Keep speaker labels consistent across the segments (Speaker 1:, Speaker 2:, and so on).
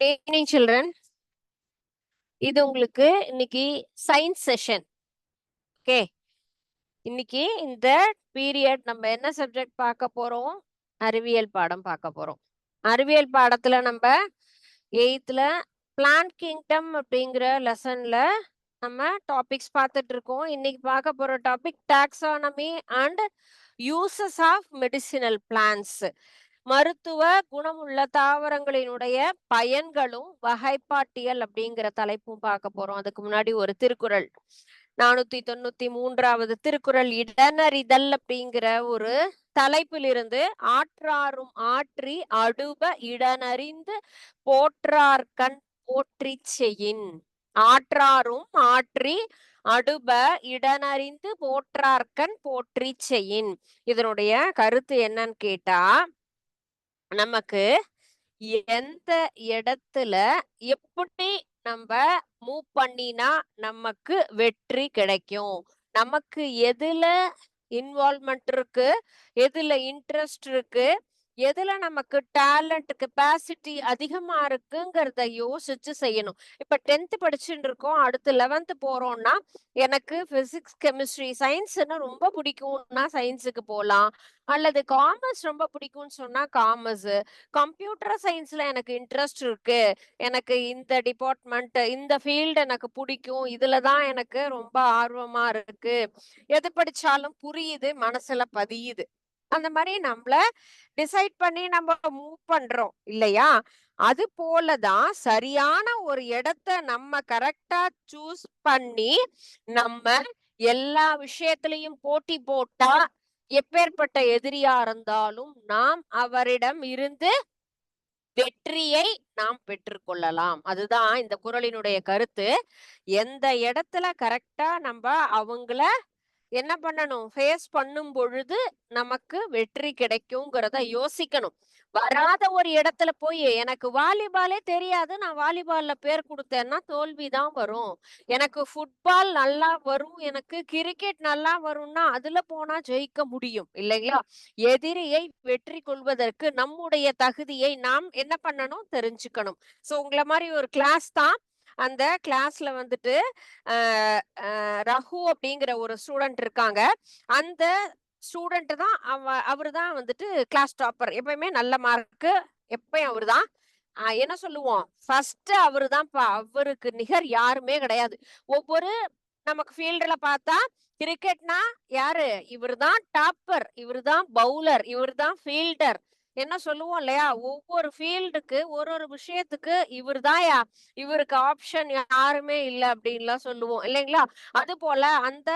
Speaker 1: டெய்னிங் children இது உங்களுக்கு இன்னைக்கு சயின்ஸ் செஷன் ஓகே இன்னைக்கு இந்த பீரியட் நம்ம என்ன சப்ஜெக்ட் பார்க்க போறோம்? அறிவியல் பாடம் பார்க்க போறோம். அறிவியல் பாடத்துல நம்ம எயித்துல பிளான் கிங்டம் அப்படிங்கிற லெசன்ல நம்ம டாபிக்ஸ் பார்த்துட்டு இருக்கோம். இன்னைக்கு பார்க்க போற topic taxonomy and uses of medicinal plants மருத்துவ குணமுள்ள தாவரங்களினுடைய பயன்களும் வகைப்பாட்டியல் அப்படிங்கிற தலைப்பும் பார்க்க போறோம். அதுக்கு முன்னாடி ஒரு திருக்குறள். நானூத்தி தொண்ணூத்தி மூன்றாவது திருக்குறள் இடனறிதல் அப்படிங்கிற ஒரு தலைப்பிலிருந்து ஆற்றாரும் ஆற்றி அடுப இடனறிந்து போற்றார்கண் போற்றி செய்யின். ஆற்றாரும் ஆற்றி அடுப இடனறிந்து போற்றார்கண் போற்றி செய்யின். இதனுடைய கருத்து என்னன்னு கேட்டா நமக்கு எந்த இடத்துல எப்படி நம்ம மூவ் பண்ணினா நமக்கு வெற்றி கிடைக்கும்? நமக்கு எதுல இன்வால்மெண்ட் இருக்கு? எதுல இன்ட்ரெஸ்ட் இருக்கு? எதுல நமக்கு டேலண்ட் கெப்பாசிட்டி அதிகமா இருக்குங்கிறத யோசிச்சு செய்யணும். இப்ப டென்த் படிச்சுட்டு இருக்கோம் அடுத்து லெவன்த் போறோம்னா எனக்கு பிசிக்ஸ் கெமிஸ்ட்ரி சயின்ஸ்னா ரொம்ப பிடிக்கும்னா சயின்ஸுக்கு போகலாம் அல்லது காமர்ஸ் ரொம்ப பிடிக்கும்னு சொன்னா காமர்ஸ் கம்ப்யூட்டர் சயின்ஸ்ல எனக்கு இன்ட்ரெஸ்ட் இருக்கு. எனக்கு இந்த டிபார்ட்மெண்ட் இந்த ஃபீல்டு எனக்கு பிடிக்கும். இதுலதான் எனக்கு ரொம்ப ஆர்வமா இருக்கு. எது படிச்சாலும் புரியுது மனசுல பதியுது. அந்த மாதிரி நம்மள டிசைட் பண்ணி நம்ம மூவ் பண்றோம் இல்லையா? அது போலதான் சரியான ஒரு இடத்த நம்ம கரெக்டா சூஸ் பண்ணி நம்ம எல்லா விஷயத்திலையும் போட்டி போட்டா எப்பேற்பட்ட எதிரியா இருந்தாலும் நாம் அவரிடம் இருந்து வெற்றியை நாம் பெற்றுக்கொள்ளலாம் அதுதான் இந்த குரலினுடைய கருத்து. எந்த இடத்துல கரெக்டா நம்ம அவங்கள என்ன பண்ணணும்? ஃபேஸ் பண்ணும் பொழுது நமக்கு வெற்றி கிடைக்குங்கிறத யோசிக்கணும். வராத ஒரு இடத்துல போய் எனக்கு வாலிபாலே தெரியாது நான் வாலிபால்ல பேர் கொடுத்தேன்னா தோல்விதான் வரும். எனக்கு ஃபுட்பால் நல்லா வரும் எனக்கு கிரிக்கெட் நல்லா வரும்னா அதுல போனா ஜெயிக்க முடியும் இல்லைங்களா? எதிரியை வெற்றி கொள்வதற்கு நம்முடைய தகுதியை நாம் என்ன பண்ணணும்? தெரிஞ்சுக்கணும். சோ உங்களை மாதிரி ஒரு கிளாஸ் தான் அந்த கிளாஸ்ல வந்துட்டு ரகு அப்படிங்கிற ஒரு ஸ்டூடெண்ட் இருக்காங்க. அந்த ஸ்டூடெண்ட் தான் அவ அவர் தான் வந்துட்டு கிளாஸ் டாப்பர். எப்பயுமே நல்ல மார்க்கு எப்பயும் அவரு தான். என்ன சொல்லுவோம்? ஃபர்ஸ்ட் அவரு தான்ப்பா. அவருக்கு நிகர் யாருமே கிடையாது. ஒவ்வொரு நமக்கு ஃபீல்டுல பார்த்தா கிரிக்கெட்னா யாரு? இவர் தான் டாப்பர். இவர் தான் பவுலர் இவர் தான் ஃபீல்டர் என்ன சொல்லுவோம் இல்லையா? ஒவ்வொரு ஃபீல்டுக்கு ஒரு ஒரு விஷயத்துக்கு இவர் தாயா இவருக்கு ஆப்ஷன் யாருமே இல்லை அப்படின்லாம் சொல்லுவோம் இல்லைங்களா? அது போல அந்த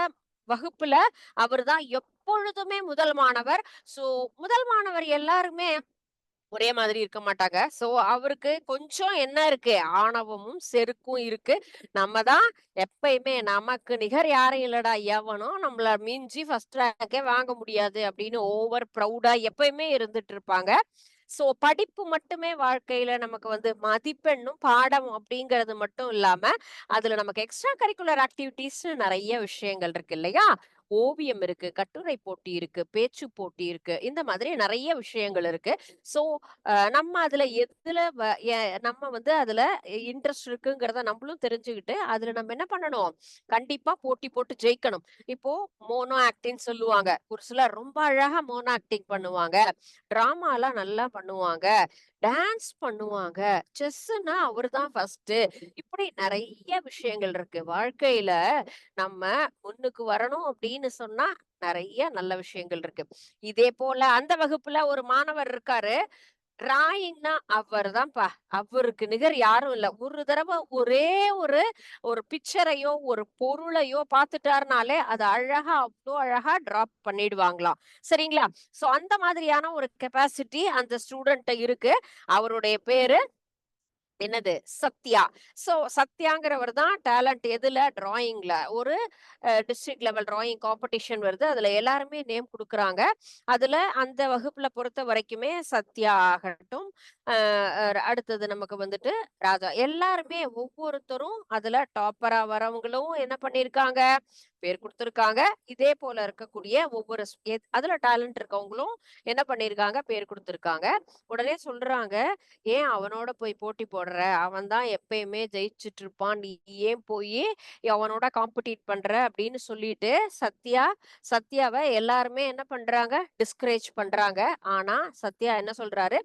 Speaker 1: வகுப்புல அவர் தான் எப்பொழுதுமே முதல் மாணவர். சோ முதல் மாணவர் எல்லாருமே ஒரே மாதிரி இருக்க மாட்டாங்க. சோ அவருக்கு கொஞ்சம் என்ன இருக்கு? ஆணவமும் செருக்கும் இருக்கு. நம்ம தான் எப்பயுமே நமக்கு நிகர் யாரும் இல்லடா எவனும் நம்மள மிஞ்சி ஃபர்ஸ்ட் ரேங்கே வாங்க முடியாது அப்படின்னு ஓவர் ப்ரௌடா எப்பயுமே இருந்துட்டு இருப்பாங்க சோ படிப்பு மட்டுமே வாழ்க்கையில நமக்கு வந்து மதிப்பெண்ணும் பாடம் அப்படிங்கிறது மட்டும் இல்லாம அதுல நமக்கு எக்ஸ்ட்ரா கரிக்குலர் ஆக்டிவிட்டிஸ் நிறைய விஷயங்கள் இருக்கு இல்லையா? ஓவியம் இருக்கு கட்டுரை போட்டி இருக்கு பேச்சு போட்டி இருக்கு இந்த மாதிரி நிறைய விஷயங்கள் இருக்கு. சோ நம்ம அதுல எதுல நம்ம வந்து அதுல இன்ட்ரெஸ்ட் இருக்குங்கிறத நம்மளும் தெரிஞ்சுக்கிட்டு அதுல நம்ம என்ன பண்ணணும்? கண்டிப்பா போட்டி போட்டு ஜெயிக்கணும். இப்போ மோனோ ஆக்டிங் சொல்லுவாங்க. ஒரு சிலர் ரொம்ப அழகா மோனோ ஆக்டிங் பண்ணுவாங்க. டிராமா எல்லாம் நல்லா பண்ணுவாங்க. டான்ஸ் பண்ணுவாங்க. செஸ்னா அவர் தான் ஃபர்ஸ்ட். இப்படி நிறைய விஷயங்கள் இருக்கு. வாழ்க்கையில நம்ம முன்னுக்கு வரணும் அப்படின்னு சொன்னா நிறைய நல்ல விஷயங்கள் இருக்கு. இதே போல அந்த வகுப்புல ஒரு மாணவர் இருக்காரு. டிராயிங்னா அவர் தான்ப்பா அவருக்கு நிகர் யாரும் இல்ல. ஒரு தடவை ஒரே ஒரு ஒரு பிக்சரையோ ஒரு பொருளையோ பார்த்துட்டாருனாலே அது அழகா அவ்வளோ அழகா டிராப் பண்ணிடுவாங்களாம். சரிங்களா? சோ அந்த மாதிரியான ஒரு கெப்பாசிட்டி அந்த ஸ்டூடெண்ட் இருக்கு. அவருடைய பேரு என்னது? சத்யா. சோ சத்யாங்கிறவர் தான் டேலண்ட் எதுல? டிராயிங்ல. ஒரு டிஸ்ட்ரிக்ட் லெவல் டிராயிங் காம்படிஷன் வருது. அதுல எல்லாருமே நேம் கொடுக்குறாங்க. அதுல அந்த வகுப்புல பொறுத்த வரைக்குமே சத்யா ஆகட்டும் அடுத்தது நமக்கு வந்துட்டு ராஜா. எல்லாருமே ஒவ்வொருத்தரும் அதுல டாப்பரா வரவங்களும் என்ன பண்ணிருக்காங்க? பேர் கொடுத்துருக்காங்க. இதே போல இருக்கக்கூடிய ஒவ்வொரு அதுல டேலண்ட் இருக்கவங்களும் என்ன பண்ணிருக்காங்க? பேர் கொடுத்துருக்காங்க. உடனே சொல்றாங்க ஏன் அவனோட போய் போட்டி போடுற? அவன் தான் எப்பயுமே ஜெயிச்சுட்டு இருப்பான் நீ ஏன் போய் அவனோட காம்படிட் பண்ற? அப்படின்னு சொல்லிட்டு சத்யா சத்யாவை எல்லாருமே என்ன பண்றாங்க? டிஸ்கரேஜ் பண்றாங்க. ஆனா சத்யா என்ன சொல்றாரு?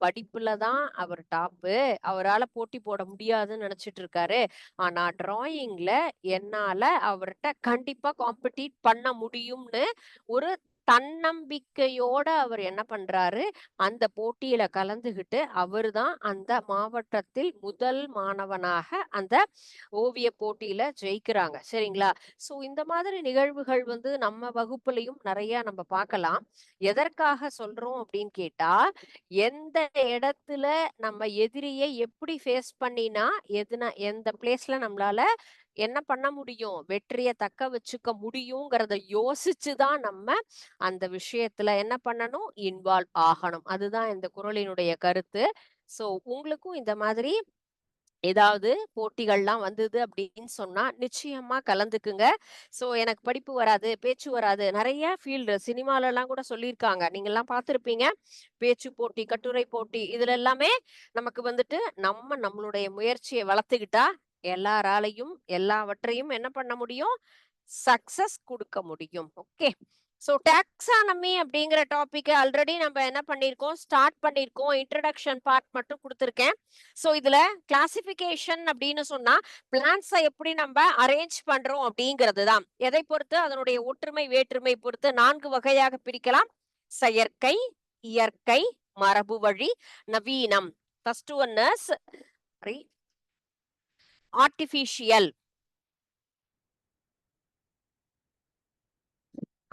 Speaker 1: படிப்புல தான் அவர் டாப்பு அவரால போட்டி போட முடியாதுன்னு நினைச்சிட்டு இருக்காரு ஆனா டிராயிங்ல என்னால அவர்கிட்ட கண்டிப்பா காம்படிட் பண்ண முடியும்னு ஒரு தன்னம்பிக்கையோட அவர் என்ன பண்றாரு அந்த போட்டியில கலந்துகிட்டு அவர்தான் அந்த மாவட்டத்தில் முதல் மாணவனாக அந்த ஓவிய போட்டியில ஜெயிக்கிறாங்க. சரிங்களா? சோ இந்த மாதிரி நிகழ்வுகள் வந்து நம்ம வகுப்புலயும் நிறைய நம்ம பார்க்கலாம். எதற்காக சொல்றோம் அப்படின்னு கேட்டா எந்த இடத்துல நம்ம எதிரியை எப்படி ஃபேஸ் பண்ணினா எதுனா எந்த பிளேஸ்ல நம்மளால என்ன பண்ண முடியும்? வெற்றியை தக்க வச்சுக்க முடியுங்கிறத யோசிச்சுதான் நம்ம அந்த விஷயத்துல என்ன பண்ணணும்? இன்வால்வ் ஆகணும். அதுதான் இந்த குரலினுடைய கருத்து. சோ உங்களுக்கும் இந்த மாதிரி ஏதாவது போட்டிகள்லாம் வந்தது அப்படின்னு சொன்னா நிச்சயமா கலந்துக்குங்க. ஸோ எனக்கு படிப்பு வராது பேச்சு வராது. நிறைய ஃபீல்டு சினிமாலெல்லாம் கூட சொல்லியிருக்காங்க. நீங்க பார்த்துருப்பீங்க. பேச்சு போட்டி கட்டுரை போட்டி இதுல எல்லாமே நமக்கு வந்துட்டு நம்ம நம்மளுடைய முயற்சியை வளர்த்துக்கிட்டா எல்லாராலையும் எல்லாவற்றையும் என்ன பண்ண முடியும்? சக்சஸ் கொடுக்க முடியும். ஓகே. ஸோ டாக்ஸானமி அப்படிங்கிற டாப்பிக்கை ஆல்ரெடி நம்ம என்ன பண்ணியிருக்கோம்? ஸ்டார்ட் பண்ணியிருக்கோம். இன்ட்ரடக்ஷன் பார்ட் மட்டும் கொடுத்துருக்கேன். ஸோ இதில் கிளாசிஃபிகேஷன் அப்படின்னு சொன்னால் பிளான்ஸை எப்படி நம்ம அரேஞ்ச் பண்ணுறோம் அப்படிங்கிறது தான். எதை பொறுத்து? அதனுடைய ஒற்றுமை வேற்றுமை பொறுத்து நான்கு வகையாக பிரிக்கலாம். செயற்கை இயற்கை மரபு வழி நவீனம் first one sorry artificial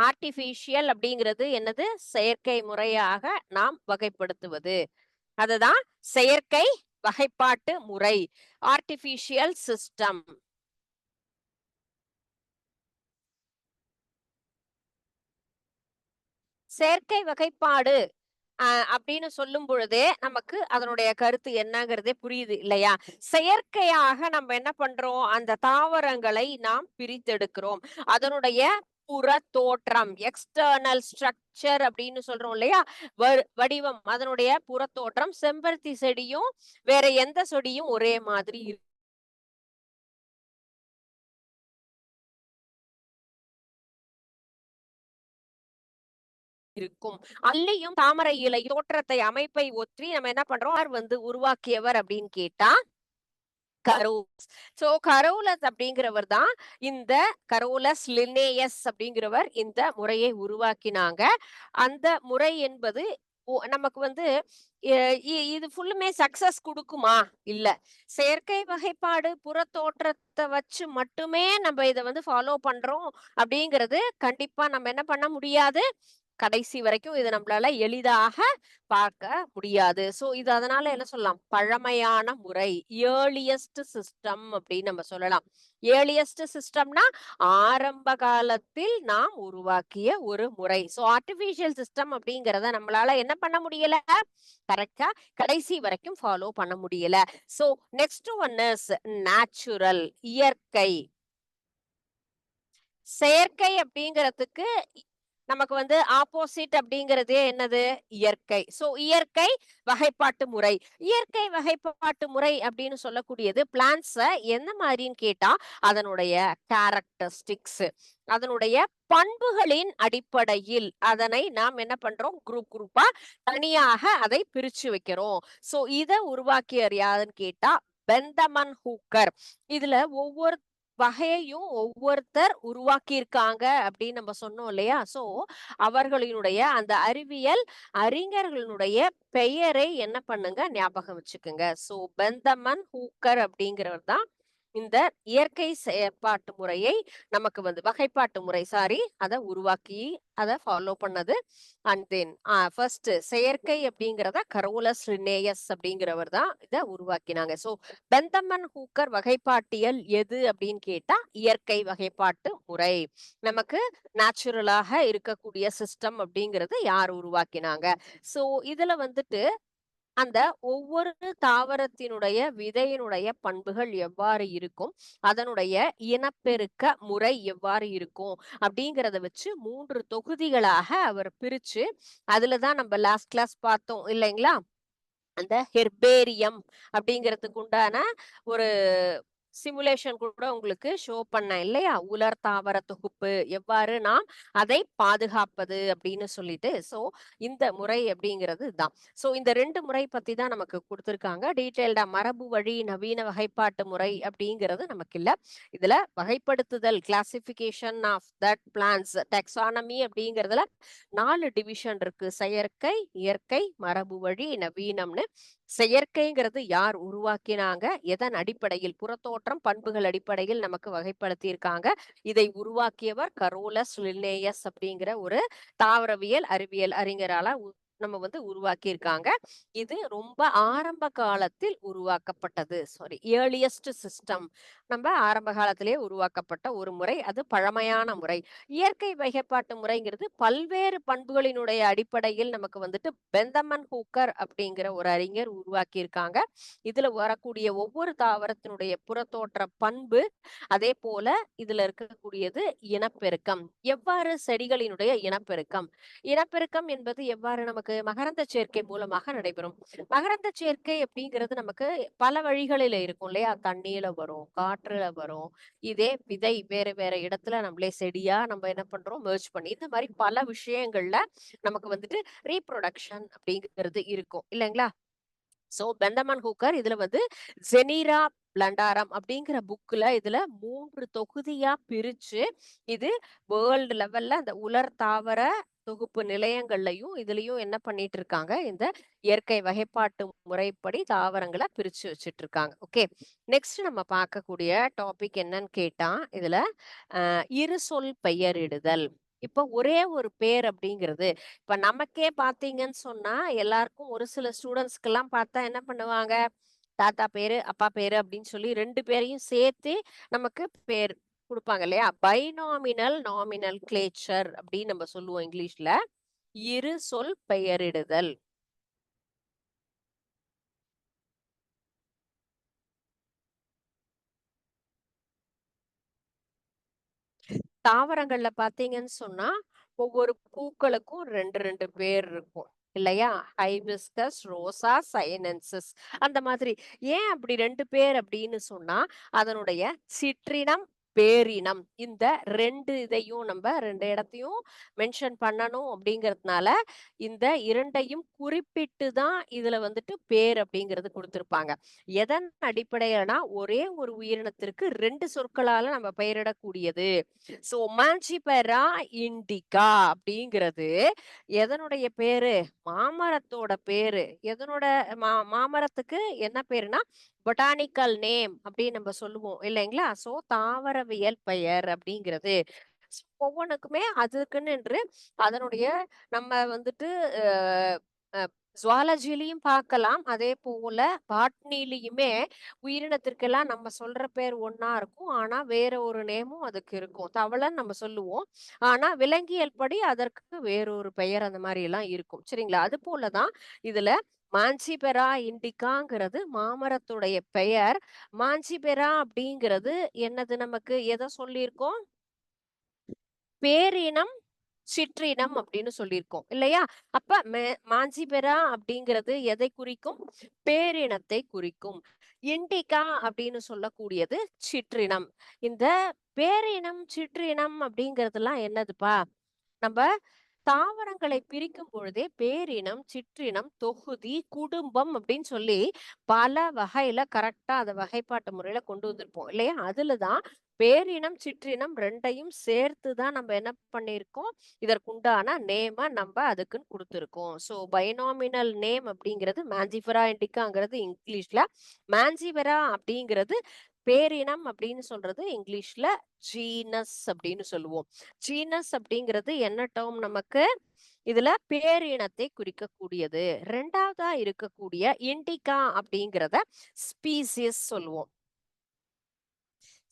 Speaker 1: artificial அப்படிங்கிறது என்னது? செயற்கை முறையாக நாம் வகைப்படுத்துவது. அதுதான் செயற்கை வகைப்பாட்டு முறை. ஆர்டிஃபிஷியல் சிஸ்டம் செயற்கை வகைப்பாடு. அப்படின்னு சொல்லும் பொழுதே நமக்கு அதனுடைய கருத்து என்னங்கிறதே புரியுது இல்லையா? செயற்கையாக நம்ம என்ன பண்றோம்? அந்த தாவரங்களை நாம் பிரித்தெடுக்கிறோம். அதனுடைய புற தோற்றம் எக்ஸ்டர்னல் ஸ்ட்ரக்சர் அப்படின்னு சொல்றோம் இல்லையா? வ- வடிவம். அதனுடைய புற தோற்றம் செம்பருத்தி செடியும் வேற எந்த செடியும் ஒரே மாதிரி இருக்கும். அல்லையும் தாமரை இலை தோற்றத்தை அமைப்பை ஒற்றி நம்ம என்ன பண்றோம்? யார் வந்து உருவாக்கியவர் அப்படின்னு கேட்டா கரோஸ் சோ கரோலஸ் அப்படிங்கிறவர் தான் இந்த கரோலஸ் லினேயஸ் அப்படிங்கிறவர் இந்த முறையை உருவாக்கினாங்க. அந்த முறை என்பது நமக்கு வந்து இது ஃபுல்லுமே சக்சஸ் கொடுக்குமா? இல்ல. செயற்கை வகைப்பாடு புற தோற்றத்தை வச்சு மட்டுமே நம்ம இதை வந்து ஃபாலோ பண்றோம் அப்படிங்கிறது கண்டிப்பா நம்ம என்ன பண்ண முடியாது. கடைசி வரைக்கும் இது நம்மளால எளிதாக பார்க்க முடியாது. சோ இது அதனால என்ன சொல்லலாம்? பழமையான முறை ஏர்லியஸ்ட் சிஸ்டம் அப்படின்னு நம்ம சொல்லலாம். ஏர்லியஸ்ட் சிஸ்டம்னா ஆரம்ப காலத்தில் நாம் உருவாக்கிய ஒரு முறை. சோ ஆர்டிபிஷியல் சிஸ்டம் அப்படிங்கறத நம்மளால என்ன பண்ண முடியல? கரெக்டா கடைசி வரைக்கும் ஃபாலோ பண்ண முடியல. So next one is natural இயற்கை. செயற்கை அப்படிங்கிறதுக்கு நமக்கு வந்து ஆப்போசிட் அப்படிங்கிறதே என்னது? இயற்கை. சோ இயற்கை வகைப்பாட்டு முறை. இயற்கை வகைப்பாட்டு முறை அப்படின்னு சொல்லக்கூடியது பிளான்ஸை என்ன மாதிரின்னு கேட்டா அதனுடைய கேரக்டரிஸ்டிக்ஸ் அதனுடைய பண்புகளின் அடிப்படையில் அதனை நாம் என்ன பண்றோம்? குரூப் குரூப்பா தனியாக அதை பிரிச்சு வைக்கிறோம். சோ இதை உருவாக்கியவர் யாருன்னு கேட்டா பெந்தமன் ஹூக்கர். இதுல ஒவ்வொரு வகையையும் ஒவ்வொருத்தர் உருவாக்கியிருக்காங்க அப்படின்னு நம்ம சொன்னோம் இல்லையா? சோ அவர்களினுடைய அந்த அறிவியல் அறிஞர்களுடைய பெயரை என்ன பண்ணுங்க? ஞாபகம் வச்சுக்கோங்க. சோ பெந்தமன் ஹூக்கர் அப்படிங்கிறவர் தான் இந்த இயற்கை செயற்பாட்டு முறையை நமக்கு வந்து வகைப்பாட்டு முறை சாரி அதை உருவாக்கி அதை ஃபாலோ பண்ணது அண்ட் தென் ஃபர்ஸ்ட் செயற்கை அப்படிங்கிறத கரோலஸ் ரினேயஸ் அப்படிங்கிறவர் தான் இதை உருவாக்கினாங்க. சோ பெந்தமன் ஹூக்கர் வகைப்பாட்டியல் எது அப்படின்னு கேட்டா இயற்கை வகைப்பாட்டு முறை. நமக்கு நேச்சுரலாக இருக்கக்கூடிய சிஸ்டம் அப்படிங்கிறது யார் உருவாக்கினாங்க? சோ இதுல வந்துட்டு அந்த ஒவ்வொரு தாவரத்தினுடைய விதையினுடைய பண்புகள் எவ்வாறு இருக்கும்? அதனுடைய இனப்பெருக்க முறை எவ்வாறு இருக்கும்? அப்படிங்கிறத வச்சு மூன்று தொகுதிகளாக அவர் பிரிச்சு அதுலதான் நம்ம லாஸ்ட் கிளாஸ் பார்த்தோம் இல்லைங்களா? அந்த ஹெர்பேரியம் அப்படிங்கிறதுக்கு உண்டான ஒரு சிமுலேஷன் கூட உங்களுக்கு ஷோ பண்ணேன் இல்லையா? உலர் தாவர தொகுப்பு எவ்வாறு நாம் அதை பாதுகாப்பது அப்படின்னு சொல்லிட்டு. ஸோ இந்த முறை அப்படிங்கிறது தான். ஸோ இந்த ரெண்டு முறை பத்தி தான் நமக்கு கொடுத்துருக்காங்க. டீட்டெயில்டா மரபு வழி நவீன வகைப்பாட்டு முறை அப்படிங்கிறது நமக்கு இல்லை. இதுல வகைப்படுத்துதல் classification of that plants taxonomy அப்படிங்கிறதுல நாலு டிவிஷன் இருக்கு. செயற்கை இயற்கை மரபு வழி நவீனம்னு. செயற்கைங்கிறது யார் உருவாக்கினாங்க? எதன் அடிப்படையில்? புறத்தோற்றம் பண்புகள் அடிப்படையில் நமக்கு வகைப்படுத்தியிருக்காங்க. இதை உருவாக்கியவர் கரோலஸ் லில்லேயஸ் அப்படிங்கிற ஒரு தாவரவியல் அறிவியல் அறிஞரால நம்ம வந்து உருவாக்கி இருக்காங்க இது ரொம்ப ஆரம்ப காலத்தில் உருவாக்கப்பட்டது. சாரி ஏர்லியஸ்ட் சிஸ்டம் நம்ம ஆரம்ப காலத்திலேயே உருவாக்கப்பட்ட ஒரு முறை அது பழமையான முறை. இயற்கை வகைப்பாட்டு முறைங்கிறது பல்வேறு பண்புகளினுடைய அடிப்படையில் நமக்கு வந்துட்டு பெந்தமன் ஹூக்கர் அப்படிங்கிற ஒரு அறிஞர் உருவாக்கி இருக்காங்க இதுல வரக்கூடிய ஒவ்வொரு தாவரத்தினுடைய புறத்தோற்ற பண்பு அதே போல இதுல இருக்கக்கூடியது இனப்பெருக்கம். எவ்வாறு செடிகளினுடைய இனப்பெருக்கம்? இனப்பெருக்கம் என்பது எவ்வாறு நமக்கு மகரந்த சேர்க்கை மூலமாக நடைபெறும். மகரந்த சேர்க்கை அப்படிங்கிறது நமக்கு பல வழிகளில இருக்கும் இல்லையா? தண்ணியில வரும் காற்றுல வரும் இதே விதை வேற வேற இடத்துல நம்மளே செடியா நம்ம என்ன பண்றோம்? merge பண்ணி இந்த மாதிரி பல விஷயங்கள்ல நமக்கு வந்துட்டு ரீப்ரொடக்ஷன் அப்படிங்கிறது இருக்கும். இல்லைங்களா? சோ பெந்தமன் ஹூக்கர் இதுல வந்து ஜெனீரா பிளண்டாரம் அப்படிங்கிற புக்கில் இதுல மூன்று தொகுதியாக பிரிச்சு இது வேர்ல்டு லெவலில் அந்த உலர் தாவர தொகுப்பு நிலையங்கள்லயும் இதுலயும் என்ன பண்ணிட்டு இருக்காங்க இந்த இயற்கை வகைப்பாட்டு முறைப்படி தாவரங்களை பிரிச்சு வச்சிட்டு இருக்காங்க ஓகே. நெக்ஸ்ட் நம்ம பார்க்கக்கூடிய டாபிக் என்னன்னு கேட்டா இதுல இரு சொல் பெயரிடுதல். இப்ப ஒரே ஒரு பேர் அப்படிங்கிறது இப்ப நமக்கே பாத்தீங்கன்னு சொன்னா எல்லாருக்கும் ஒரு சில ஸ்டூடெண்ட்ஸ்க்கு எல்லாம் பார்த்தா என்ன பண்ணுவாங்க? தாத்தா பேரு அப்பா பேரு அப்படின்னு சொல்லி ரெண்டு பேரையும் சேர்த்து நமக்கு பேர் கொடுப்பாங்க இல்லையா? பைனாமினல் நாமினல் கிளேச்சர் அப்படின்னு நம்ம சொல்லுவோம் இங்கிலீஷ்ல. இரு சொல் பெயரிடுதல். தாவரங்கள்ல பாத்தீங்கன்னு சொன்னா ஒவ்வொரு பூக்களுக்கும் ரெண்டு ரெண்டு பேர் இருக்கும் இல்லையா? ஹைபிஸ்கஸ் ரோசா சைனன்சஸ் அந்த மாதிரி. ஏன் அப்படி ரெண்டு பேர் அப்படின்னு சொன்னா அதனுடைய சிற்றினம் பேரினம். இந்த ரெண்டு இதையும் நம்ம ரெண்டு இடத்தையும் மென்ஷன் பண்ணணும் அப்படிங்கிறதுனால இந்த இரண்டையும் குறிப்பிட்டு தான் இதுல வந்துட்டு பேர் அப்படிங்கிறது கொடுத்திருப்பாங்க. எதன் அடிப்படையிலனா ஒரே ஒரு உயிரினத்திற்கு ரெண்டு சொற்களால நம்ம பெயரிடக்கூடியது. சோ மான்சிபெரா இண்டிகா அப்படிங்கிறது எதனுடைய பேரு? மாமரத்தோட பேரு. எதனோட மா மாமரத்துக்கு என்ன பேருனா பொட்டானிக்கல் நேம் அப்படின்னு நம்ம சொல்லுவோம் இல்லைங்களா? சோ தாவர தாவரவியல் பெயர் அப்படிங்கிறது. ஒவ்வொன்றுக்குமே அதுக்குன்னு என்று அதனுடைய நம்ம வந்துட்டு ஜுவாலஜிலையும் பார்க்கலாம் அதே போல பாட்னிலையுமே உயிரினத்திற்கெல்லாம் நம்ம சொல்ற பேர் ஒன்னா இருக்கும். ஆனா வேற ஒரு நேமும் அதுக்கு இருக்கும். தவளைன்னு நம்ம சொல்லுவோம். ஆனா விலங்கியல் படி அதற்கு வேறொரு பெயர் அந்த மாதிரி எல்லாம் இருக்கும். சரிங்களா? அது போலதான் இதுல மாஞ்சிபெரா இண்டிகாங்கிறது மாமரத்துடைய பெயர். மாஞ்சிபெரா அப்படிங்கிறது என்னது நமக்கு? எதை சொல்லியிருக்கோம்? பேரினம் சிற்றினம் அப்படின்னு சொல்லியிருக்கோம் இல்லையா? அப்ப மே- மாஞ்சிபெரா அப்படிங்கிறது எதை குறிக்கும்? பேரினத்தை குறிக்கும். இண்டிகா அப்படின்னு சொல்லக்கூடியது சிற்றினம். இந்த பேரினம் சிற்றினம் அப்படிங்கிறதுலாம் என்னதுப்பா? நம்ம தாவரங்களை பிரிக்கும் பொழுதே பேரினம் சிற்றினம் தொகுதி குடும்பம் அப்படின்னு சொல்லி பல வகையில கரெக்டா அதை வகைப்பாட்டு முறையில கொண்டு வந்திருப்போம் இல்லையா? அதுலதான் பேரினம் சிற்றினம் ரெண்டையும் சேர்த்து தான் நம்ம என்ன பண்ணியிருக்கோம்? இதற்குண்டான நேம நம்ம அதுக்குன்னு கொடுத்துருக்கோம். ஸோ பைனாமினல் நேம் அப்படிங்கிறது மாஞ்சிஃபரா இண்டிகாங்கிறது இங்கிலீஷ்ல. மாஞ்சிஃபெரா அப்படிங்கிறது பேரினம் அப்படின்னு சொல்றது இங்கிலீஷ்ல ஜீனஸ் அப்படின்னு சொல்லுவோம். ஜீனஸ் அப்படிங்கிறது என்ன டேர்ம் நமக்கு? இதுல பேரினத்தை குறிக்கக்கூடியது. ரெண்டாவதா இருக்கக்கூடிய இண்டிகா அப்படிங்கிறத ஸ்பீசியஸ் சொல்லுவோம்.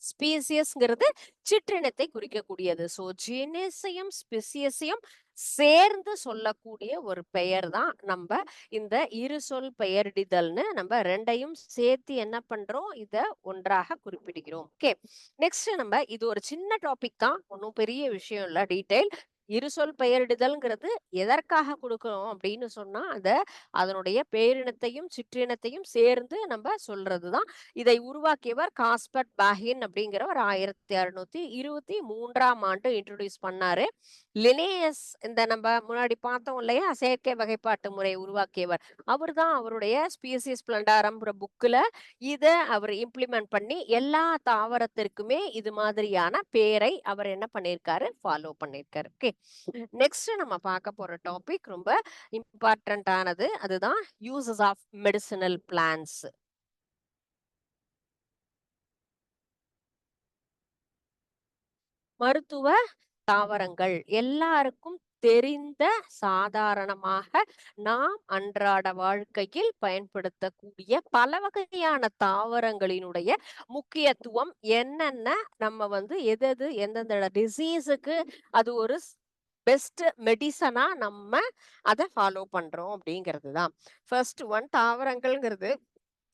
Speaker 1: ஸ்பீசியஸ்ங்கிறது சிற்றினத்தை குறிக்கக்கூடியது. சோ ஜீனஸையும் ஸ்பீசியஸையும் சேர்ந்து சொல்லக்கூடிய ஒரு பெயர் தான் நம்ம இந்த இரு சொல் பெயரிடுதல்னு நம்ம ரெண்டையும் சேர்த்து என்ன பண்றோம்? இத ஒன்றாக குறிப்பிடுகிறோம். ஓகே. நெக்ஸ்ட் நம்ம இது ஒரு சின்ன டாபிக் தான். ஒன்றும் பெரிய விஷயம் இல்ல. டீடைல் இருசொல் பெயரிடுதல்ங்கிறது எதற்காக கொடுக்கணும் அப்படின்னு சொன்னா அந்த அதனுடைய பேரினத்தையும் சிற்றினத்தையும் சேர்ந்து நம்ம சொல்றதுதான். இதை உருவாக்கியவர் காஸ்பர்ட் பாஹின் அப்படிங்கிறவர் ஆயிரத்தி அறுநூத்தி இருபத்தி மூன்றாம் ஆண்டு இன்ட்ரடியூஸ் பண்ணாரு. லினேயஸ் இந்த நம்ம முன்னாடி பார்த்தோம் இல்லையா? செயற்கை வகைப்பாட்டு முறை உருவாக்கியவர். அவர் தான் அவருடைய ஸ்பீசிஸ் பிளண்டாரம்ன்ற புக்கில் இதை அவர் இம்ப்ளிமெண்ட் பண்ணி எல்லா தாவரத்திற்குமே இது மாதிரியான பேரை அவர் என்ன பண்ணியிருக்காரு? ஃபாலோ பண்ணியிருக்காரு. ஓகே. நெக்ஸ்ட் நம்ம பார்க்க போற டாபிக் ரொம்ப இம்பார்ட்டன்ட் ஆனது அதுதான் யூசஸ் ஆஃப் மெடிசினல் பிளான்ஸ் மருத்துவ தாவரங்கள் எல்லாருக்கும் தெரிந்த சாதாரணமாக நாம் அன்றாட வாழ்க்கையில் பயன்படுத்தக்கூடிய பல வகையான தாவரங்களினுடைய முக்கியத்துவம் என்னென்ன? நம்ம வந்து எது எது எந்தெந்த டிசீஸுக்கு அது ஒரு பெஸ்ட் மெடிசனா நம்ம அதை ஃபாலோ பண்றோம் அப்படிங்கிறது தான். ஃபர்ஸ்ட் ஒன் தாவரங்கள்ங்கிறது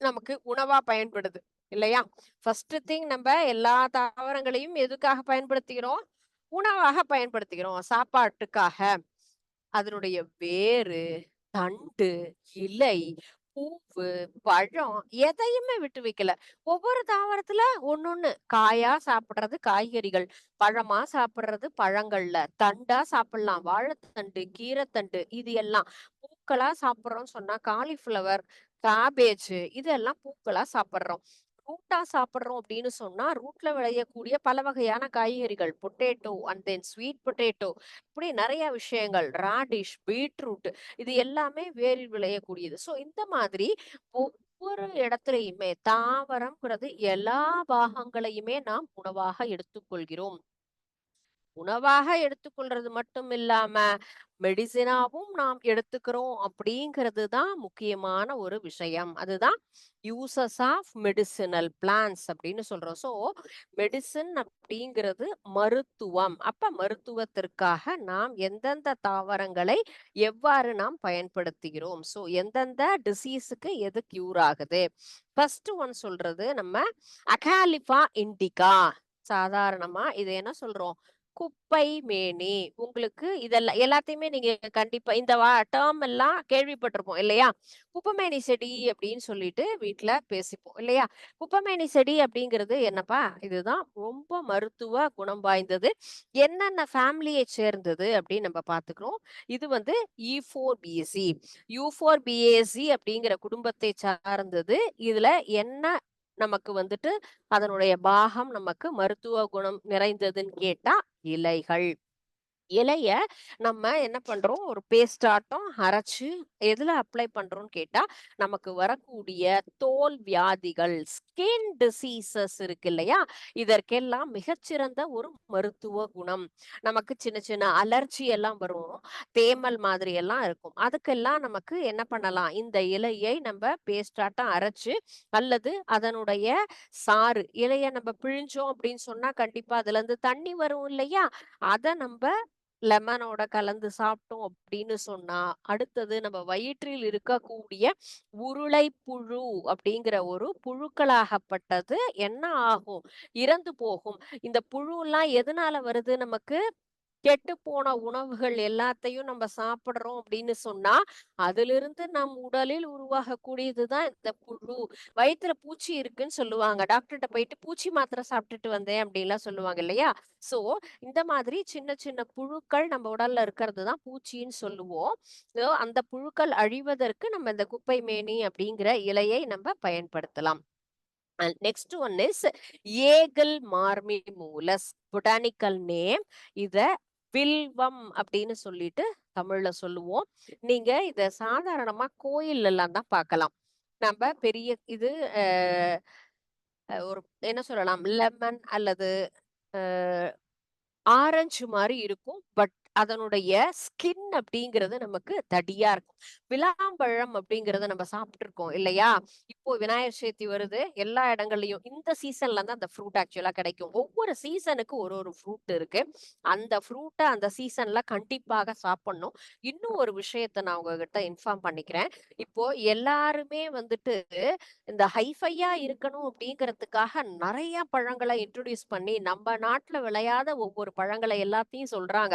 Speaker 1: நமக்கு உணவா பயன்படுது இல்லையா? ஃபர்ஸ்ட் திங் நம்ம எல்லா தாவரங்களையும் எதுக்காக பயன்படுத்துகிறோம்? உணவாக பயன்படுத்துகிறோம். சாப்பாட்டுக்காக. அதனுடைய வேறு தண்டு இலை பூவு பழம் எதையுமே விட்டு வைக்கல. ஒவ்வொரு தாவரத்துல ஒன்னொன்னு காயா சாப்பிடுறது காய்கறிகள் பழமா சாப்பிடுறது பழங்கள்ல தண்டா சாப்பிடலாம் வாழைத்தண்டு கீரைத்தண்டு இது எல்லாம். பூக்களா சாப்பிடுறோம்னு சொன்னா காலிஃபிளவர் காபேஜ் இதெல்லாம் பூக்களா சாப்பிடுறோம். ரூட்டா சாப்பிடுறோம் அப்படின்னு சொன்னா ரூட்ல விளையக்கூடிய பல வகையான காய்கறிகள் potato and then sweet potato இப்படி நிறைய விஷயங்கள் ராடிஷ் பீட்ரூட் இது எல்லாமே வேரில் விளையக்கூடியது. ஸோ இந்த மாதிரி ஒவ்வொரு இடத்துலையுமே தாவரம்ங்கிறது எல்லா பாகங்களையுமே நாம் உணவாக எடுத்துக்கொள்கிறோம். உணவாக எடுத்துக்கொள்றது மட்டும் இல்லாம மெடிசினாவும் நாம் எடுத்துக்கிறோம் அப்படிங்கிறது தான் முக்கியமான ஒரு விஷயம். அதுதான் யூசஸ் ஆஃப் மெடிசினல் பிளான்ஸ் அப்படின்னு சொல்றோம். ஸோ மெடிசின் அப்படிங்கிறது மருத்துவம். அப்ப மருத்துவத்திற்காக நாம் எந்தெந்த தாவரங்களை எவ்வாறு நாம் பயன்படுத்துகிறோம்? ஸோ எந்தெந்த டிசீஸுக்கு எது கியூர் ஆகுது? ஃபர்ஸ்ட் ஒன் சொல்றது நம்ம அகாலிஃபா இண்டிகா சாதாரணமா இது என்ன சொல்றோம்? குப்பை மேனி. உங்களுக்கு இதெல்லாம் எல்லாத்தையுமே நீங்க கண்டிப்பா இந்த வா டேர்ம் எல்லாம் கேள்விப்பட்டிருப்போம் இல்லையா? குப்பைமேனி செடி அப்படின்னு சொல்லிட்டு வீட்டுல பேசிப்போம் இல்லையா? குப்பைமேனி செடி அப்படிங்கிறது என்னப்பா? இதுதான் ரொம்ப மருத்துவ குணம் வாய்ந்தது. என்னென்ன ஃபேமிலியை சேர்ந்தது அப்படின்னு நம்ம பாத்துக்கிறோம் இது வந்து இ four BSc you four BAC அப்படிங்கிற குடும்பத்தை சார்ந்தது. இதுல என்ன நமக்கு வந்துட்டு அதனுடைய பாகம் நமக்கு மருத்துவ குணம் நிறைந்ததுன்னு கேட்டா இலைகள். இலைய நம்ம என்ன பண்றோம்? ஒரு பேஸ்ட் ஆட்டம் அரைச்சு எதுல அப்ளை பண்றோம்னு கேட்டா நமக்கு வரக்கூடிய தோல் வியாதிகள் ஸ்கின் டிசீசஸ் இருக்கு இல்லையா? இதற்கெல்லாம் மிகச்சிறந்த ஒரு மருத்துவ குணம். நமக்கு சின்ன சின்ன அலர்ஜி எல்லாம் வரும். தேமல் மாதிரி எல்லாம் இருக்கும். அதுக்கெல்லாம் நமக்கு என்ன பண்ணலாம்? இந்த இலையை நம்ம பேஸ்ட் ஆட்டம் அரைச்சு அல்லது அதனுடைய சாறு இலைய நம்ம பிழிஞ்சோம் அப்படின்னு சொன்னா கண்டிப்பா அதுல இருந்து தண்ணி வரும் இல்லையா? அதை நம்ம லெமனோட கலந்து சாப்பிட்டோம் அப்படின்னு சொன்னா அடுத்தது நம்ம வயிற்றில் இருக்கக்கூடிய உருளை புழு அப்படிங்கிற ஒரு புழுக்களாகப்பட்டது என்ன ஆகும்? இறந்து போகும். இந்த புழு எல்லாம் எதனால வருது நமக்கு? கெட்டு போன உணவுகள் எல்லாத்தையும் நம்ம சாப்பிடுறோம் அப்படின்னு சொன்னா அதிலிருந்து நம் உடலில் உருவாகக்கூடியதுதான் இந்த புழு. வயிற்றுல பூச்சி இருக்குன்னு சொல்லுவாங்க. டாக்டர்கிட்ட போயிட்டு பூச்சி மாத்திரை சாப்பிட்டுட்டு வந்தேன் அப்படின்லாம் சொல்லுவாங்க இல்லையா? சோ இந்த மாதிரி சின்ன சின்ன புழுக்கள் நம்ம உடல்ல இருக்கிறது தான் பூச்சின்னு சொல்லுவோம். அந்த புழுக்கள் அழிவதற்கு நம்ம இந்த குப்பை மேனி அப்படிங்கிற இலையை நம்ம பயன்படுத்தலாம். Next one is Aegle marmelos botanical name இத வில்வம் அப்படின்னு சொல்லிட்டு தமிழ்ல சொல்லுவோம். நீங்க இத சாதாரணமா கோயில் எல்லாம் தான் பார்க்கலாம். நம்ம பெரிய இது ஒரு என்ன சொல்லலாம்? லெமன் அல்லது ஆரஞ்சு மாதிரி இருக்கும். பட் அதனுடைய ஸ்கின் அப்படிங்கிறது நமக்கு தடியா இருக்கும். விளாம்பழம் அப்படிங்கறத நம்ம சாப்பிட்டு இருக்கோம் இல்லையா? இப்போ விநாயகர் சதுர்த்தி வருது. எல்லா இடங்கள்லயும் இந்த சீசன்ல தான் அந்த ஃப்ரூட் ஆக்சுவலா கிடைக்கும். ஒவ்வொரு சீசனுக்கு ஒரு ஒரு ஃப்ரூட் இருக்கு. அந்த ஃப்ரூட்டை அந்த சீசன்ல கண்டிப்பாக சாப்பிடணும். இன்னும் ஒரு விஷயத்த நான் உங்ககிட்ட இன்ஃபார்ம் பண்ணிக்கிறேன். இப்போ எல்லாருமே வந்துட்டு இந்த ஹைஃபையா இருக்கணும் அப்படிங்கிறதுக்காக நிறைய பழங்களை இன்ட்ரடியூஸ் பண்ணி நம்ம நாட்டுல விளையாத ஒவ்வொரு பழங்களை எல்லாத்தையும் சொல்றாங்க.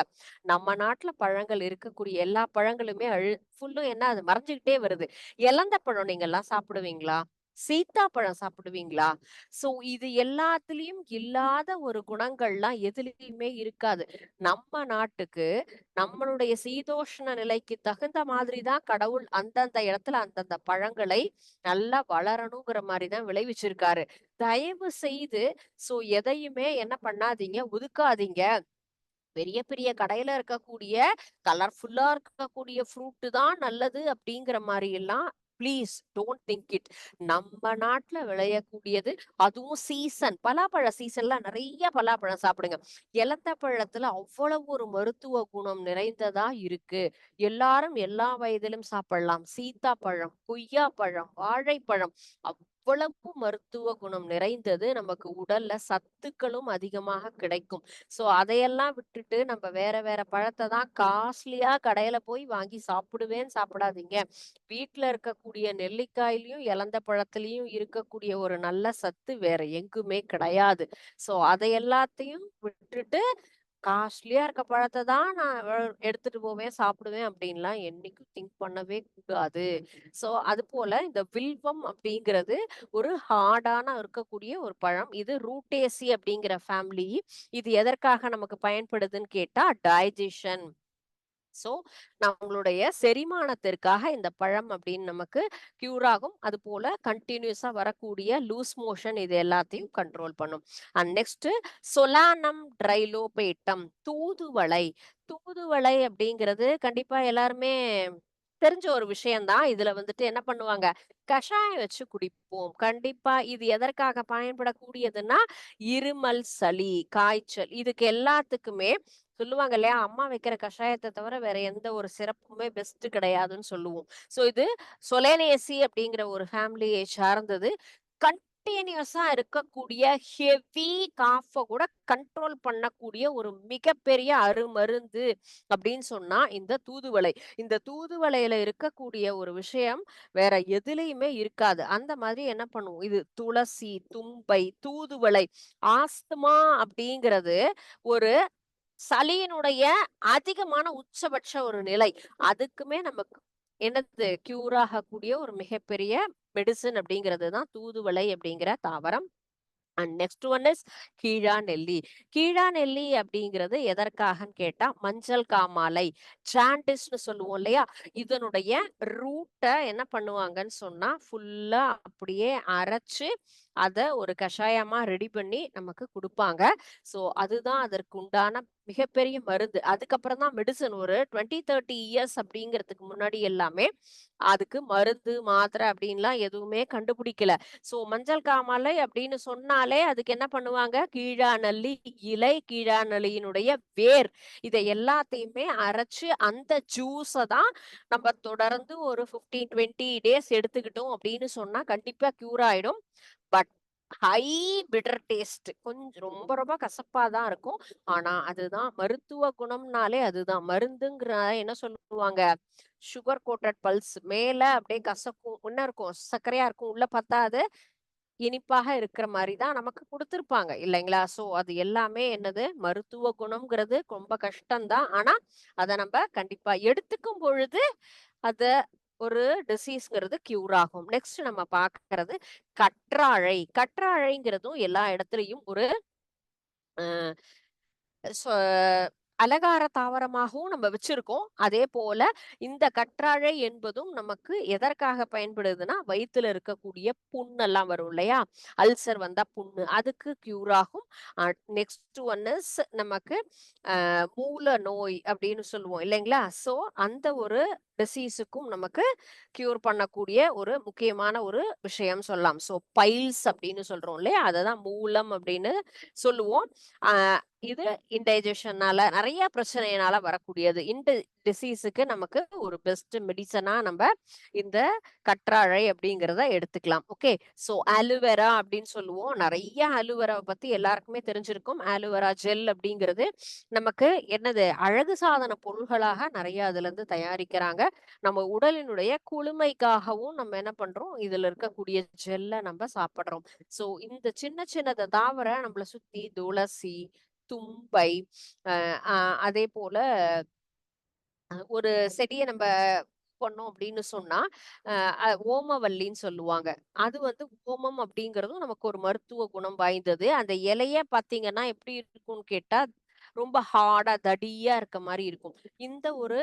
Speaker 1: நம்ம நாட்டுல பழங்கள் இருக்கக்கூடிய எல்லா பழங்களுமே அழு ஃபுல்லும் என்ன அது மறைஞ்சுக்கிட்டே வருது. இலந்த பழம் நீங்க எல்லாம் சாப்பிடுவீங்களா? சீத்தாப்பழம் சாப்பிடுவீங்களா? சோ இது எல்லாத்துலயும் இல்லாத ஒரு குணங்கள்லாம் எதுலயுமே இருக்காது. நம்ம நாட்டுக்கு நம்மளுடைய சீதோஷ்ண நிலைக்கு தகுந்த மாதிரிதான் கடவுள் அந்தந்த இடத்துல அந்தந்த பழங்களை நல்லா வளரணுங்கிற மாதிரிதான் விளைவிச்சிருக்காரு. தயவு செய்து சோ எதையுமே என்ன பண்ணாதீங்க ஒதுக்காதீங்க. பெரிய பெரிய கடையில இருக்கக்கூடிய கலர்ஃபுல்லா இருக்கக்கூடிய ஃப்ரூட்டு தான் நல்லது அப்படிங்கிற மாதிரி எல்லாம் ப்ளீஸ் டோன்ட் திங்க் இட் நம்ம நாட்டுல விளையக்கூடியது அதுவும் சீசன் பலாப்பழ சீசன்ல நிறைய பலாப்பழம் சாப்பிடுங்க. இலந்த பழத்துல அவ்வளவு ஒரு மருத்துவ குணம் நிறைந்ததா இருக்கு. எல்லாரும் எல்லா வயதிலும் சாப்பிடலாம். சீத்தாப்பழம் கொய்யாப்பழம் வாழைப்பழம் அவ்வளவு மருத்துவ குணம் நிறைந்தது நமக்கு உடல்ல சத்துக்களும் அதிகமாக கிடைக்கும். சோ அதையெல்லாம் விட்டுட்டு நம்ம வேற வேற பழத்தை தான் காஸ்ட்லியா கடையில போய் வாங்கி சாப்பிடுவேன்னு சாப்பிடாதீங்க. வீட்டுல இருக்கக்கூடிய நெல்லிக்காயிலையும் இலந்த பழத்திலையும் இருக்கக்கூடிய ஒரு நல்ல சத்து வேற எங்குமே கிடையாது. சோ அதை எல்லாத்தையும் விட்டுட்டு காஸ்ட்லியா இருக்க பழத்தை தான் நான் எடுத்துட்டு போவேன் சாப்பிடுவேன் அப்படின்லாம் என்னைக்கும் திங்க் பண்ணவே கூடாது. சோ அது போல இந்த வில்வம் அப்படிங்கிறது ஒரு ஹார்டான இருக்கக்கூடிய ஒரு பழம். இது ரூட்டேசி அப்படிங்கிற ஃபேமிலி இது எதற்காக நமக்கு பயன்படுதுன்னு கேட்டா டைஜஷன் சோ நம்மளுடைய செரிமானத்திற்காக இந்த பழம் அப்படின்னு நமக்கு கியூர் ஆகும். அது போல கண்டினியூஸா வரக்கூடிய லூஸ் மோஷன் இது எல்லாத்தையும் கண்ட்ரோல் பண்ணும். அண்ட் நெக்ஸ்ட் சொலானம் ட்ரைலோபேட்டம் தூதுவளை. தூதுவளை அப்படிங்கிறது கண்டிப்பா எல்லாருமே தெரிஞ்ச ஒரு விஷயம்தான். இதுல வந்துட்டு என்ன பண்ணுவாங்க? கஷாயம் வச்சு குடிப்போம். கண்டிப்பா இது எதற்காக பயன்படக்கூடியதுன்னா இருமல் சளி காய்ச்சல். இதுக்கு எல்லாத்துக்குமே சொல்லுவாங்க இல்லையா? அம்மா வைக்கிற கஷாயத்தை தவிர வேற எந்த ஒரு சிறப்புமே பெஸ்ட் கிடையாதுன்னு சொல்லுவோம். சோ இது சொலேனேசி அப்படிங்கிற ஒரு ஃபேமிலியை சார்ந்தது. கண்டினியூஸா இருக்கக்கூடிய ஹெவி காஃப கூட கண்ட்ரோல் பண்ணக்கூடிய ஒரு மிகப்பெரிய அருமருந்து அப்படின்னு சொன்னா இந்த தூதுவளை. இந்த தூதுவளையில இருக்கக்கூடிய ஒரு விஷயம் வேற எதுலையுமே இருக்காது. அந்த மாதிரி என்ன பண்ணுவோம்? இது துளசி தும்பை தூதுவளை ஆஸ்துமா அப்படிங்கிறது ஒரு சளியினுடைய அதிகமான உச்சபட்ச ஒரு நிலை. அதுக்குமே நமக்கு என்னது? கியூர் ஆகக்கூடிய ஒரு மிகப்பெரிய மெடிசன் அப்படிங்கிறது தான் தூதுவளை அப்படிங்கிற தாவரம். அண்ட் நெக்ஸ்ட் ஒன் இஸ் கீழா நெல்லி. கீழா நெல்லி அப்படிங்கிறது எதற்காகன்னு கேட்டா மஞ்சள் காமாலை ஜாண்டிஸ்னு சொல்லுவோம் இல்லையா? இதனுடைய ரூட்டை என்ன பண்ணுவாங்கன்னு சொன்னா ஃபுல்லா அப்படியே அரைச்சு அதை ஒரு கஷாயமா ரெடி பண்ணி நமக்கு கொடுப்பாங்க. ஸோ அதுதான் அதற்கு உண்டான மிகப்பெரிய மருந்து. அதுக்கப்புறம் தான் மெடிசன். ஒரு டுவெண்ட்டி தேர்ட்டி இயர்ஸ் அப்படிங்கிறதுக்கு முன்னாடி எல்லாமே அதுக்கு மருந்து மாத்திரை அப்படின்லாம் எதுவுமே கண்டுபிடிக்கல. சோ மஞ்சள் காமாலை அப்படின்னு சொன்னாலே அதுக்கு என்ன பண்ணுவாங்க? கீழாநல்லி இலை கீழாநல்லியினுடைய வேர். இதை எல்லாத்தையுமே அரைச்சு அந்த ஜூஸை தான் நம்ம தொடர்ந்து ஒரு ஃபிஃப்டீன் டுவெண்ட்டி டேஸ் எடுத்துக்கிட்டோம் அப்படின்னு சொன்னா கண்டிப்பா கியூர் ஆயிடும். But high bitter taste. கொஞ்சம் ரொம்ப ரொம்ப கசப்பா தான் இருக்கும். ஆனா அதுதான் மருத்துவ குணம்னாலே அதுதான். மருந்துங்கிற என்ன சொல்லுவாங்க? சுகர் கோட்டட் பல்ஸ் மேல அப்படியே கசக்கும். என்ன இருக்கும். சர்க்கரையா இருக்கும். உள்ள பார்த்தா அது இனிப்பாக இருக்கிற மாதிரி தான் நமக்கு கொடுத்துருப்பாங்க. இல்லைங்களா? ஸோ அது எல்லாமே என்னது? மருத்துவ குணம்ங்கிறது ரொம்ப கஷ்டம்தான். ஆனா அதை நம்ம கண்டிப்பா எடுத்துக்கும் பொழுது அதை ஒரு டிசீஸ்ங்கிறது கியூர் ஆகும். நெக்ஸ்ட் நம்ம பார்க்கறது கற்றாழை. கற்றாழைங்கிறதும் எல்லா இடத்துலையும் ஒரு அலங்கார தாவரமாகவும் நம்ம வச்சிருக்கோம். அதே போல இந்த கற்றாழை என்பதும் நமக்கு எதற்காக பயன்படுதுன்னா வயிற்றுல இருக்கக்கூடிய புண்ணெல்லாம் வரும் இல்லையா? அல்சர் வந்தா புண்ணு அதுக்கு கியூர் ஆகும். நெக்ஸ்ட் ஒன் இஸ் நமக்கு மூல நோய் அப்படின்னு சொல்லுவோம் இல்லைங்களா? ஸோ அந்த ஒரு டிசீஸுக்கும் நமக்கு கியூர் பண்ணக்கூடிய ஒரு முக்கியமான ஒரு விஷயம் சொல்லலாம். ஸோ பைல்ஸ் அப்படின்னு சொல்றோம் இல்லையா? அதை தான் மூலம் அப்படின்னு சொல்லுவோம். இது இன்டைஜஷனால நிறைய பிரச்சனையினால வரக்கூடியது. இந்த டிசீஸுக்கு நமக்கு ஒரு பெஸ்ட் மெடிசனா நம்ம இந்த கற்றாழை அப்படிங்கிறத எடுத்துக்கலாம். ஓகே ஸோ ஆலுவேரா அப்படின்னு சொல்லுவோம். நிறைய அலுவரா பத்தி எல்லாருக்குமே தெரிஞ்சிருக்கும். ஆலுவேரா ஜெல் அப்படிங்கிறது நமக்கு என்னது? அழகு சாதன பொருள்களாக நிறைய அதுல இருந்து தயாரிக்கிறாங்க. நம்ம உடலினுடைய குளுமைக்காகவும் நம்ம என்ன பண்றோம்? இதுல இருக்கக்கூடிய ஜெல்லை நம்ம சாப்பிடுறோம். ஸோ இந்த சின்ன சின்னத தாவர நம்மளை சுத்தி துளசி தும்பை அஹ் அதே போல ஒரு செடியை நம்ம பண்ணோம் அப்படின்னு சொன்னா அஹ் ஓமவல்லின்னு சொல்லுவாங்க. அது வந்து ஓமம் அப்படிங்கறதும் நமக்கு ஒரு மருத்துவ குணம் வாய்ந்தது. அந்த இலைய பாத்தீங்கன்னா எப்படி இருக்கும்னு கேட்டா ரொம்ப ஹார்டா தடியா இருக்க மாதிரி இருக்கும். இந்த ஒரு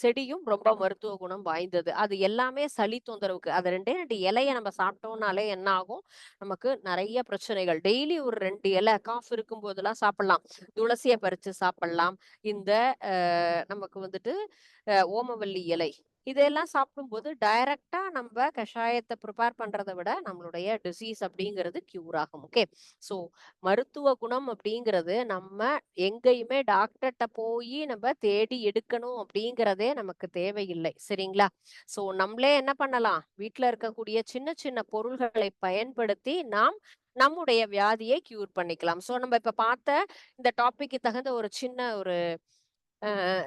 Speaker 1: செடியும் ரொம்ப மருத்துவ குணம் வாய்ந்தது. அது எல்லாமே சளி தொந்தரவுக்கு அது ரெண்டே ரெண்டு இலையை நம்ம சாப்பிட்டோம்னாலே என்ன ஆகும்? நமக்கு நிறைய பிரச்சனைகள். டெய்லி ஒரு ரெண்டு இலை காஃப் இருக்கும் போதெல்லாம் சாப்பிடலாம். துளசியை பறிச்சு சாப்பிடலாம். இந்த நமக்கு வந்துட்டு ஓமவல்லி இலை. இதெல்லாம் சாப்பிடும்போது டைரக்டா நம்ம கஷாயத்தை ப்ரிப்பேர் பண்றதை விட நம்மளுடைய டிசீஸ் அப்படிங்கிறது கியூர் ஆகும் ஓகே ஸோ மருத்துவ குணம் அப்படிங்கிறது நம்ம எங்கேயுமே டாக்டர்கிட்ட போய் நம்ம தேடி எடுக்கணும் அப்படிங்கிறதே நமக்கு தேவையில்லை சரிங்களா? ஸோ நம்மளே என்ன பண்ணலாம்? வீட்டில் இருக்கக்கூடிய சின்ன சின்ன பொருள்களை பயன்படுத்தி நாம் நம்முடைய வியாதியை கியூர் பண்ணிக்கலாம். ஸோ நம்ம இப்போ பார்த்த இந்த டாபிக்கு தகுந்த ஒரு சின்ன ஒரு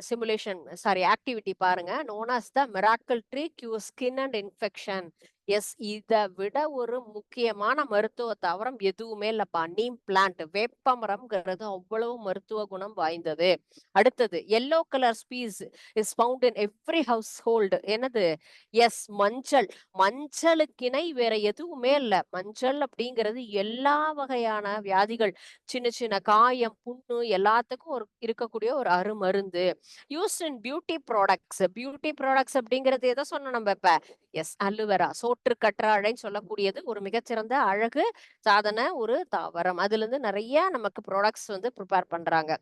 Speaker 1: சிமுலேஷன் சாரி ஆக்டிவிட்டி பாருங்க. Known as the miracle tree cure skin and infection yes இதை விட ஒரு முக்கியமான மருத்துவ தாவரம் எதுவுமே இல்லப்பா. நீம் பிளான்ட். வேப்பமரம்ங்கிறது அவ்வளவு மருத்துவ குணம் வாய்ந்தது. அடுத்தது yellow colour spice is found in every household என்னது? எஸ் மஞ்சள். மஞ்சளுக்கிணை வேற எதுவுமே இல்லை. மஞ்சள் அப்படிங்கிறது எல்லா வகையான வியாதிகள். சின்ன சின்ன காயம் புண்ணு எல்லாத்துக்கும் ஒரு இருக்கக்கூடிய ஒரு அருமருந்து. Use in beauty products. Beauty products அப்படிங்கிறது எதை சொன்னோம் நம்ம இப்ப? Yes aloe vera. சோற்று கற்றாழைன்னு சொல்லக்கூடியது ஒரு மிகச்சிறந்த அழகு சாதன ஒரு தாவரம். அதுல இருந்து நிறைய நமக்கு ப்ராடக்ட்ஸ் வந்து ப்ரிப்பேர் பண்றாங்க.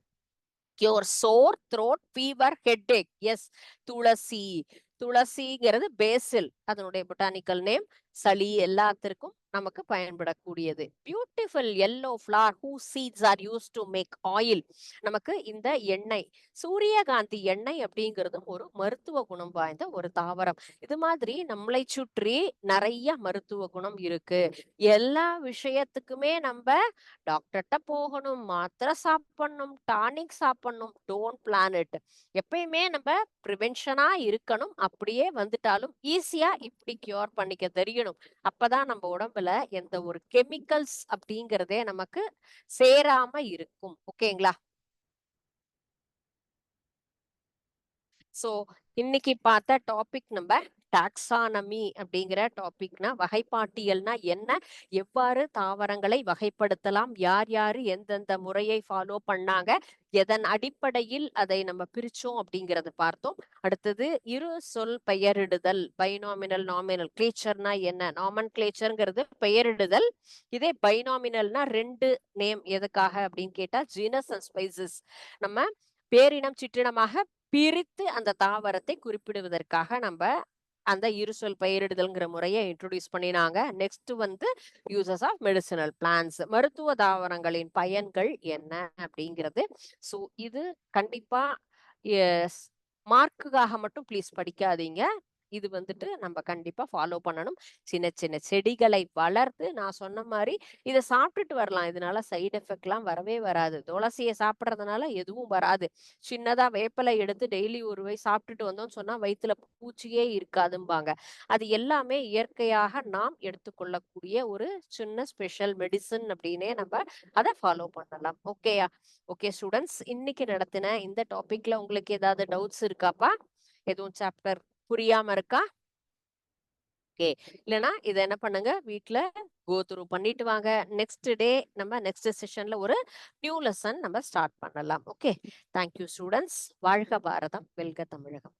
Speaker 1: Cure sore throat fever head yes tulsi. துளசிங்கிறது basil அதனுடைய பொட்டானிக்கல் நேம் சளி எல்லாத்திற்கும் நமக்கு பயன்படக்கூடியது. Beautiful yellow flower who seeds are use to make oil நமக்கு இந்த எண்ணெய் சூரியகாந்தி எண்ணெய் அப்படிங்கிறதும் ஒரு மருத்துவ குணம் வாய்ந்த ஒரு தாவரம். இது மாதிரி நம்மளை சுற்றி நிறைய மருத்துவ குணம் இருக்கு. எல்லா விஷயத்துக்குமே நம்ம டாக்டர்கிட்ட போகணும் மாத்திரை சாப்பிடணும் டானிக் சாப்பிடணும் டோன் பிளானட் எப்பயுமே நம்ம ப்ரிவென்ஷனா இருக்கணும் அப்படியே வந்துட்டாலும் ஈஸியா இப்படி கியூர் பண்ணிக்க தெரியணும். அப்பதான் நம்ம உடம்புல எந்த ஒரு கெமிக்கல்ஸ் அப்படிங்கிறதே நமக்கு சேராம இருக்கும். ஓகேங்களா? சோ இன்னைக்கு பார்த்த டாபிக் நம்ம டாக்ஸானமி அப்படிங்கிற டாபிக்னா வகைப்பாட்டியல்னா என்ன? எவ்வாறு தாவரங்களை வகைப்படுத்தலாம்? யார் யாரு எந்தெந்த முறையை ஃபாலோ பண்ணாங்க? எதன் அடிப்படையில் அதை நம்ம பிரிச்சோம் அப்படிங்கறத பார்த்தோம். அடுத்தது இரு சொல் பெயரிடுதல் பைனாமினல் நாமினல் கிளேச்சர்னா என்ன? நாமன் கிளேச்சர்ங்கிறது பெயரிடுதல். இதே பைனாமினல்னா ரெண்டு நேம் எதுக்காக அப்படின்னு கேட்டா ஜீனஸ் அண்ட் ஸ்பைசஸ் நம்ம பேரினம் சிற்றினமாக பிரித்து அந்த தாவரத்தை குறிப்பிடுவதற்காக நம்ம அந்த இருசொல் பெயரிடுதல்ங்கிற முறையை இன்ட்ரோடியூஸ் பண்ணினாங்க. நெக்ஸ்ட் வந்து யூசஸ் ஆஃப் மெடிசினல் பிளான்ஸ் மருத்துவ தாவரங்களின் பயன்கள் என்ன அப்படிங்கிறது. ஸோ இது கண்டிப்பா மார்க்குக்காக மட்டும் ப்ளீஸ் படிக்காதீங்க. இது வந்துட்டு நம்ம கண்டிப்பா ஃபாலோ பண்ணணும். சின்ன சின்ன செடிகளை வளர்த்து நான் சொன்ன மாதிரி இதை சாப்பிட்டுட்டு வரலாம். இதனால சைடு எஃபெக்ட்லாம் வரவே வராது. துளசியை சாப்பிட்றதுனால எதுவும் வராது. சின்னதா வேப்பலை எடுத்து டெய்லி ஒரு வை சாப்பிட்டுட்டு வந்தோம்னு சொன்னா வயிற்றுல பூச்சியே இருக்காதும்பாங்க. அது எல்லாமே இயற்கையாக நாம் எடுத்துக்கொள்ளக்கூடிய ஒரு சின்ன ஸ்பெஷல் மெடிசன் அப்படின்னே நம்ம அதை ஃபாலோ பண்ணலாம். ஓகேயா ஓகே ஸ்டூடெண்ட்ஸ் இன்னைக்கு நடத்தின இந்த டாபிக்ல உங்களுக்கு ஏதாவது டவுட்ஸ் இருக்காப்பா? எதுவும் சாப்டர் புரியாம இருக்கா? ஓகே. இல்லைன்னா இதை என்ன பண்ணுங்க? வீட்டுல கோ த்ரூ பண்ணிட்டு வாங்க. நெக்ஸ்ட் டே நம்ம நெக்ஸ்ட் செஷன்ல ஒரு நியூ லெசன் நம்ம ஸ்டார்ட் பண்ணலாம். ஓகே. Thank you students. வாழ்க பாரதம். வெல்க தமிழகம்.